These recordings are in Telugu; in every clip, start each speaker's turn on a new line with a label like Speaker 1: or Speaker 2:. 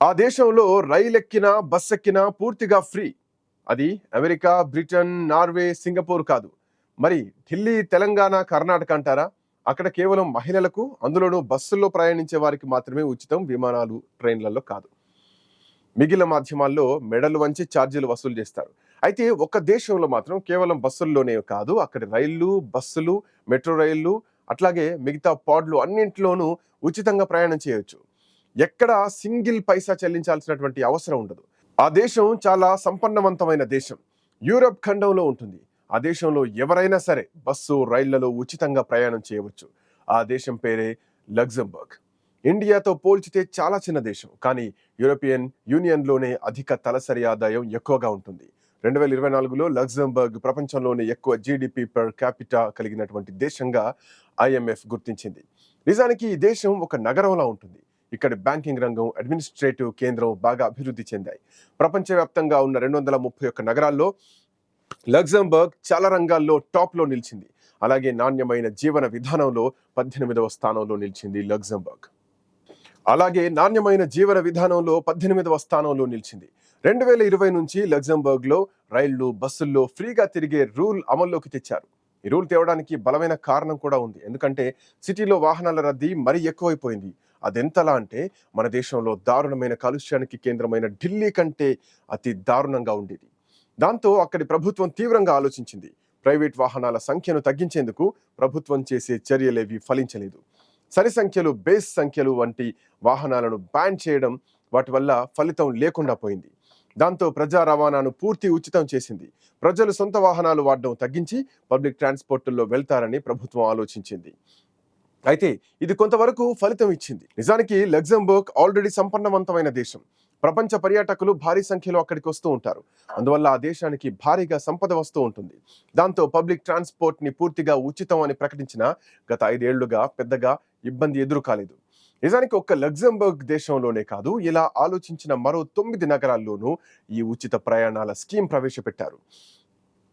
Speaker 1: ఆ దేశంలో రైలు ఎక్కినా బస్ ఎక్కినా పూర్తిగా ఫ్రీ. అది అమెరికా బ్రిటన్ నార్వే సింగపూర్ కాదు. మరి ఢిల్లీ తెలంగాణ కర్ణాటక అంటారా? అక్కడ కేవలం మహిళలకు అందులోనూ బస్సుల్లో ప్రయాణించే వారికి మాత్రమే ఉచితం విమానాలు ట్రైన్లలో కాదు. మిగిలిన మాధ్యమాల్లో మెడలు వంచి ఛార్జీలు వసూలు చేస్తారు. అయితే ఒక దేశంలో మాత్రం కేవలం బస్సుల్లోనే కాదు అక్కడ రైళ్ళు బస్సులు మెట్రో రైళ్ళు అట్లాగే మిగతా పాడ్లు అన్నింటిలోనూ ఉచితంగా ప్రయాణం చేయవచ్చు ఎక్కడ సింగిల్ పైసా చెల్లించాల్సినటువంటి అవసరం ఉండదు. ఆ దేశం చాలా సంపన్నవంతమైన దేశం. యూరప్ ఖండంలో ఉంటుంది. ఆ దేశంలో ఎవరైనా సరే బస్సు రైళ్ళలో ఉచితంగా ప్రయాణం చేయవచ్చు. ఆ దేశం పేరే లగ్జంబర్గ్ ఇండియాతో పోల్చితే చాలా చిన్న దేశం. కానీ యూరోపియన్ యూనియన్లోనే అధిక తలసరి ఆదాయం ఎక్కువగా ఉంటుంది. రెండు వేల ఇరవై నాలుగులో లగ్జంబర్గ్ ప్రపంచంలోనే ఎక్కువ జీడిపి పర్ క్యాపిటా కలిగినటువంటి దేశంగా ఐఎంఎఫ్ గుర్తించింది. నిజానికి ఈ దేశం ఒక నగరంలా ఉంటుంది. ఇక్కడ బ్యాంకింగ్ రంగం అడ్మినిస్ట్రేటివ్ కేంద్రం బాగా అభివృద్ధి చెందాయి. ప్రపంచవ్యాప్తంగా ఉన్న రెండు వందల ముప్పై ఒక్క నగరాల్లో లగ్జంబర్గ్ చాలా రంగాల్లో టాప్లో నిలిచింది. అలాగే నాణ్యమైన జీవన విధానంలో పద్దెనిమిదవ స్థానంలో నిలిచింది లగ్జంబర్గ్ అలాగే నాణ్యమైన జీవన విధానంలో పద్దెనిమిదవ స్థానంలో నిలిచింది. రెండు వేల ఇరవై నుంచి లగ్జంబర్గ్లో రైళ్ళు బస్సుల్లో ఫ్రీగా తిరిగే రూల్ అమల్లోకి తెచ్చారు. ఈ రూల్ తేవడానికి బలమైన కారణం కూడా ఉంది. ఎందుకంటే సిటీలో వాహనాల రద్దీ మరీ ఎక్కువైపోయింది. అదెంతలా అంటే మన దేశంలో దారుణమైన కాలుష్యానికి కేంద్రమైన ఢిల్లీ కంటే అతి దారుణంగా ఉండేది. దాంతో అక్కడి ప్రభుత్వం తీవ్రంగా ఆలోచించింది. ప్రైవేట్ వాహనాల సంఖ్యను తగ్గించేందుకు ప్రభుత్వం చేసే చర్యలేవి ఫలించలేదు. సరి సంఖ్యలు బేస్ సంఖ్యలు వంటి వాహనాలను బ్యాన్ చేయడం వాటి వల్ల ఫలితం లేకుండా పోయింది. దాంతో ప్రజా రవాణాను పూర్తి ఉచితం చేసింది. ప్రజలు సొంత వాహనాలు వాడడం తగ్గించి పబ్లిక్ ట్రాన్స్పోర్టుల్లో వెళ్తారని ప్రభుత్వం ఆలోచించింది. అయితే ఇది కొంతవరకు ఫలితం ఇచ్చింది. నిజానికి లగ్జంబర్గ్ ఆల్రెడీ సంపన్నవంతమైన దేశం. ప్రపంచ పర్యాటకులు భారీ సంఖ్యలో అక్కడికి వస్తూ ఉంటారు. అందువల్ల ఆ దేశానికి భారీగా సంపద వస్తూ ఉంటుంది. దాంతో పబ్లిక్ ట్రాన్స్పోర్ట్ని పూర్తిగా ఉచితం అని ప్రకటించిన గత ఐదేళ్ళుగా పెద్దగా ఇబ్బంది ఎదురు కాలేదు. నిజానికి ఒక్క లగ్జంబర్గ్ దేశంలోనే కాదు ఇలా ఆలోచించిన మరో తొమ్మిది నగరాల్లోనూ ఈ ఉచిత ప్రయాణాల స్కీమ్ ప్రవేశపెట్టారు.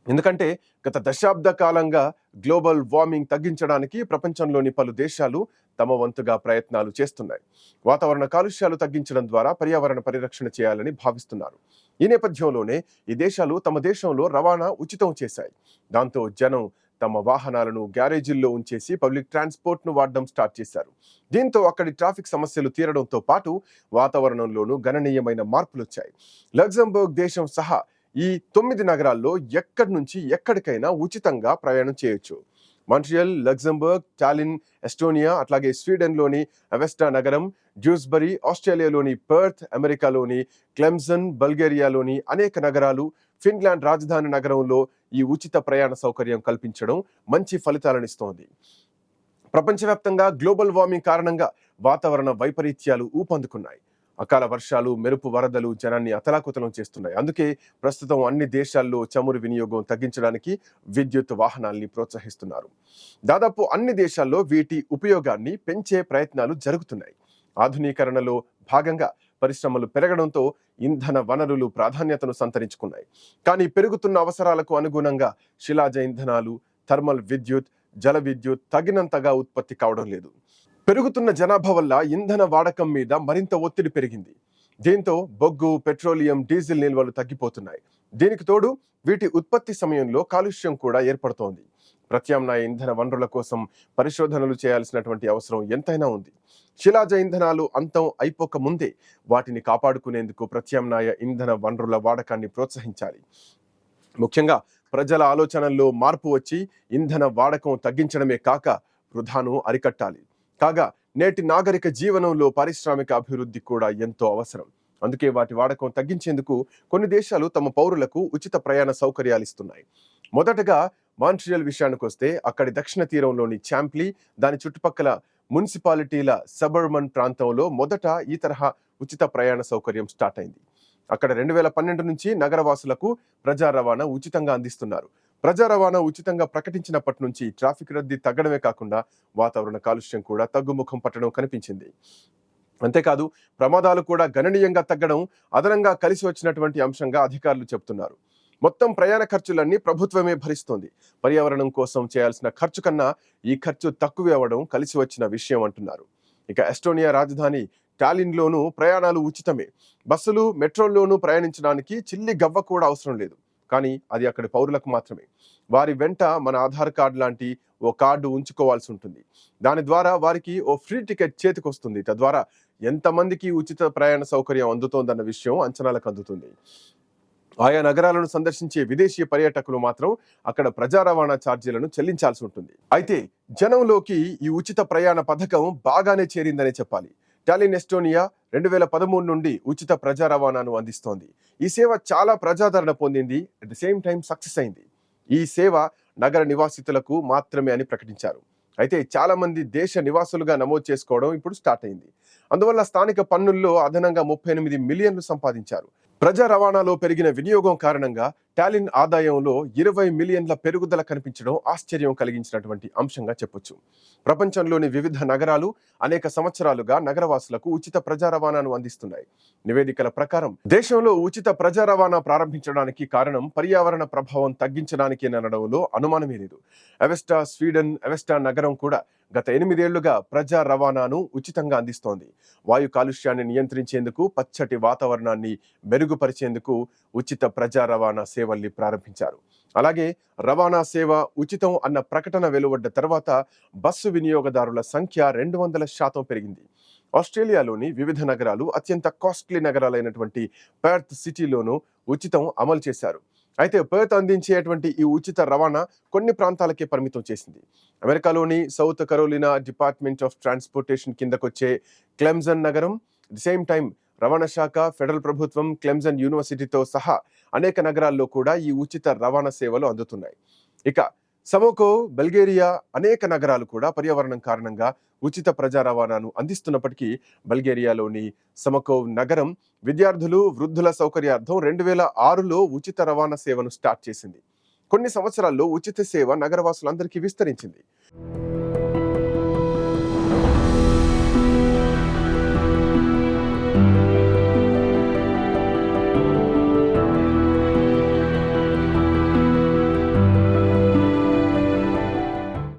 Speaker 1: ఎందుకంటే గత దశాబ్ద కాలంగా గ్లోబల్ వార్మింగ్ తగ్గించడానికి ప్రపంచంలోని పలు దేశాలు తమ వంతుగా ప్రయత్నాలు చేస్తున్నాయి. వాతావరణ కాలుష్యాలు తగ్గించడం ద్వారా పర్యావరణ పరిరక్షణ చేయాలని భావిస్తున్నారు. ఈ నేపథ్యంలోనే ఈ దేశాలు తమ దేశంలో రవాణా ఉచితం చేశాయి. దాంతో జనం తమ వాహనాలను గ్యారేజీల్లో ఉంచేసి పబ్లిక్ ట్రాన్స్పోర్ట్ను వాడడం స్టార్ట్ చేశారు. దీంతో అక్కడి ట్రాఫిక్ సమస్యలు తీరడంతో పాటు వాతావరణంలోనూ గణనీయమైన మార్పులు వచ్చాయి లగ్జంబర్గ్ దేశం సహా ఈ తొమ్మిది నగరాల్లో ఎక్కడి నుంచి ఎక్కడికైనా ఉచితంగా ప్రయాణం చేయొచ్చు. మాంట్రియల్ లగ్జంబర్గ్ టాలిన్ ఎస్టోనియా అట్లాగే స్వీడన్లోని అవెస్టా నగరం డ్యూస్బరీ ఆస్ట్రేలియాలోని పర్త్ అమెరికాలోని క్లెమ్సన్ బల్గేరియాలోని అనేక నగరాలు ఫిన్లాండ్ రాజధాని నగరంలో ఈ ఉచిత ప్రయాణ సౌకర్యం కల్పించడం మంచి ఫలితాలనిస్తోంది ప్రపంచవ్యాప్తంగా గ్లోబల్ వార్మింగ్ కారణంగా వాతావరణ వైపరీత్యాలు ఊపందుకున్నాయి. అకాల వర్షాలు మెరుపు వరదలు జనాన్ని అతలాకుతలం చేస్తున్నాయి. అందుకే ప్రస్తుతం అన్ని దేశాల్లో చమురు వినియోగం తగ్గించడానికి విద్యుత్ వాహనాల్ని ప్రోత్సహిస్తున్నారు. దాదాపు అన్ని దేశాల్లో వీటి ఉపయోగాన్ని పెంచే ప్రయత్నాలు జరుగుతున్నాయి. ఆధునీకరణలో భాగంగా పరిశ్రమలు పెరగడంతో ఇంధన వనరులు ప్రాధాన్యతను సంతరించుకున్నాయి. కానీ పెరుగుతున్న అవసరాలకు అనుగుణంగా శిలాజ ఇంధనాలు థర్మల్ విద్యుత్ జల విద్యుత్ తగినంతగా ఉత్పత్తి కావడం లేదు. పెరుగుతున్న జనాభా వల్ల ఇంధన వాడకం మీద మరింత ఒత్తిడి పెరిగింది. దీంతో బొగ్గు పెట్రోలియం డీజిల్ నిల్వలు తగ్గిపోతున్నాయి. దీనికి తోడు వీటి ఉత్పత్తి సమయంలో కాలుష్యం కూడా ఏర్పడుతోంది. ప్రత్యామ్నాయ ఇంధన వనరుల కోసం పరిశోధనలు చేయాల్సినటువంటి అవసరం ఎంతైనా ఉంది. శిలాజ ఇంధనాలు అంతం అయిపోక ముందే వాటిని కాపాడుకునేందుకు ప్రత్యామ్నాయ ఇంధన వనరుల వాడకాన్ని ప్రోత్సహించాలి. ముఖ్యంగా ప్రజల ఆలోచనల్లో మార్పు వచ్చి ఇంధన వాడకం తగ్గించడమే కాక వృధాను అరికట్టాలి. కాగా నేటి నాగరిక జీవనంలో పారిశ్రామిక అభివృద్ధి కూడా ఎంతో అవసరం. అందుకే వాటి వాడకం తగ్గించేందుకు కొన్ని దేశాలు తమ పౌరులకు ఉచిత ప్రయాణ సౌకర్యాలు ఇస్తున్నాయి. మొదటగా మాంట్రియల్ విషయానికి వస్తే అక్కడి దక్షిణ తీరంలోని చాంప్లీ దాని చుట్టుపక్కల మున్సిపాలిటీల సబర్మన్ ప్రాంతంలో మొదట ఈ తరహా ఉచిత ప్రయాణ సౌకర్యం స్టార్ట్ అయింది. అక్కడ రెండు వేల పన్నెండు నుంచి నగరవాసులకు ప్రజా రవాణా ఉచితంగా అందిస్తున్నారు. ప్రజా రవాణా ఉచితంగా ప్రకటించినప్పటి నుంచి ట్రాఫిక్ రద్దీ తగ్గడమే కాకుండా వాతావరణ కాలుష్యం కూడా తగ్గుముఖం పట్టడం కనిపించింది. అంతేకాదు ప్రమాదాలు కూడా గణనీయంగా తగ్గడం అదనంగా కలిసి వచ్చినటువంటి అంశంగా అధికారులు చెబుతున్నారు. మొత్తం ప్రయాణ ఖర్చులన్నీ ప్రభుత్వమే భరిస్తోంది. పర్యావరణం కోసం చేయాల్సిన ఖర్చు కన్నా ఈ ఖర్చు తక్కువే అవ్వడం కలిసి వచ్చిన విషయం అంటున్నారు. ఇక ఎస్టోనియా రాజధాని టాలిన్లోనూ ప్రయాణాలు ఉచితమే. బస్సులు మెట్రోల్లోనూ ప్రయాణించడానికి చిల్లి గవ్వ కూడా అవసరం లేదు. కానీ అది అక్కడి పౌరులకు మాత్రమే. వారి వెంట మన ఆధార్ కార్డు లాంటి ఓ కార్డు ఉంచుకోవాల్సి ఉంటుంది. దాని ద్వారా వారికి ఓ ఫ్రీ టికెట్ చేతికొస్తుంది. తద్వారా ఎంతమందికి ఉచిత ప్రయాణ సౌకర్యం అందుతోందన్న విషయం అంచనాలకు అందుతుంది. ఆయా నగరాలను సందర్శించే విదేశీ పర్యాటకులు మాత్రం అక్కడ ప్రజా రవాణా ఛార్జీలను చెల్లించాల్సి ఉంటుంది. అయితే జనంలోకి ఈ ఉచిత ప్రయాణ పథకం బాగానే చేరిందనే చెప్పాలి. టాలిన్ ఎస్టోనియా రెండు వేల పదమూడు నుండి ఉచిత ప్రజా రవాణాను అందిస్తోంది. ఈ సేవ చాలా ప్రజాదరణ పొందింది. At the same time success అయింది. ఈ సేవ నగర నివాసితులకు మాత్రమే అని ప్రకటించారు. అయితే చాలా మంది దేశ నివాసులుగా నమోదు చేసుకోవడం ఇప్పుడు స్టార్ట్ అయింది. అందువల్ల స్థానిక పన్నుల్లో అదనంగా ముప్పై ఎనిమిది మిలియన్లు సంపాదించారు. ప్రజా రవాణాలో పెరిగిన వినియోగం కారణంగా టాలిన్ ఆదాయంలో ఇరవై మిలియన్ల పెరుగుదల కనిపించడం ఆశ్చర్యం కలిగించినటువంటి అంశంగా చెప్పొచ్చు. ప్రపంచంలోని వివిధ నగరాలు అనేక సంవత్సరాలుగా నగరవాసులకు ఉచిత ప్రజా రవాణాను అందిస్తున్నాయి. నివేదికల ప్రకారం దేశంలో ఉచిత ప్రజా రవాణా ప్రారంభించడానికి కారణం పర్యావరణ ప్రభావం తగ్గించడానికేనడంలో అనుమానమే లేదు. అవెస్టా స్వీడన్ అవెస్టా నగరం కూడా గత ఎనిమిదేళ్ళుగా ప్రజా రవాణాను ఉచితంగా అందిస్తోంది. వాయు కాలుష్యాన్ని నియంత్రించేందుకు పచ్చటి వాతావరణాన్ని మెరుగు మెరుగుపరిచేందుకు ఉచిత ప్రజా రవాణా సేవల్ని ప్రారంభించారు. అలాగే రవాణా సేవ ఉచితం అన్న ప్రకటన వెలువడ్డ తర్వాత బస్సు వినియోగదారుల సంఖ్య రెండు వందల శాతం పెరిగింది. ఆస్ట్రేలియాలోని వివిధ నగరాలు అత్యంత కాస్ట్లీ నగరాలైనటువంటి పెర్త్ సిటీలోనూ ఉచితం అమలు చేశారు. అయితే పెర్త్ అందించేటువంటి ఈ ఉచిత రవాణా కొన్ని ప్రాంతాలకే పరిమితం చేసింది. అమెరికాలోని South Carolina department of transportation కిందకొచ్చే Clemson నగరం ది సేమ్ టైం రవాణా శాఖ ఫెడరల్ ప్రభుత్వం క్లెమ్జన్ యూనివర్సిటీతో సహా అనేక నగరాల్లో కూడా ఈ ఉచిత రవాణా సేవలు అందుతున్నాయి. ఇక సమోకో బల్గేరియా అనేక నగరాలు కూడా పర్యావరణం కారణంగా ఉచిత ప్రజా రవాణాను అందిస్తున్నప్పటికీ బల్గేరియాలోని సమకోవ్ నగరం విద్యార్థులు వృద్ధుల సౌకర్యార్థం రెండు వేల ఆరులో ఉచిత రవాణా సేవను స్టార్ట్ చేసింది. కొన్ని సంవత్సరాల్లో ఉచిత సేవ నగరవాసులందరికీ విస్తరించింది.